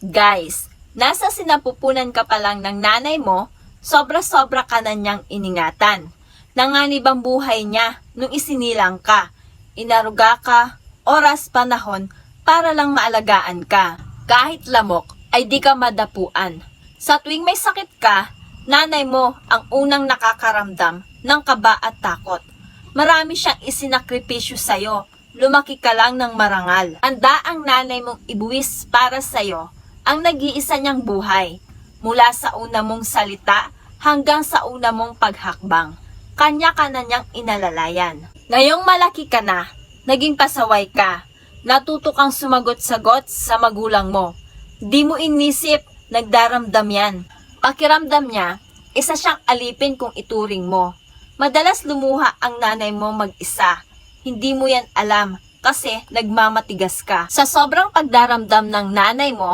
Guys, nasa sinapupunan ka pa lang ng nanay mo, sobra-sobra ka na niyang iningatan. Nanganib ang buhay niya nung isinilang ka. Inaruga ka, oras, panahon, para lang maalagaan ka. Kahit lamok, ay di ka madapuan. Sa tuwing may sakit ka, nanay mo ang unang nakakaramdam ng kaba at takot. Marami siyang isinakripisyo sa'yo. Lumaki ka lang ng marangal. Anda ang nanay mong ibuwis para sa'yo ang nag-iisa niyang buhay. Mula sa una mong salita hanggang sa una mong paghakbang. Kanya ka na niyang inalalayan. Ngayong malaki ka na, naging pasaway ka. Natuto kang sumagot-sagot sa magulang mo. Di mo inisip, nagdaramdam yan. Pakiramdam niya, isa siyang alipin kung ituring mo. Madalas lumuha ang nanay mo mag-isa. Hindi mo yan alam kasi nagmamatigas ka. Sa sobrang pagdaramdam ng nanay mo,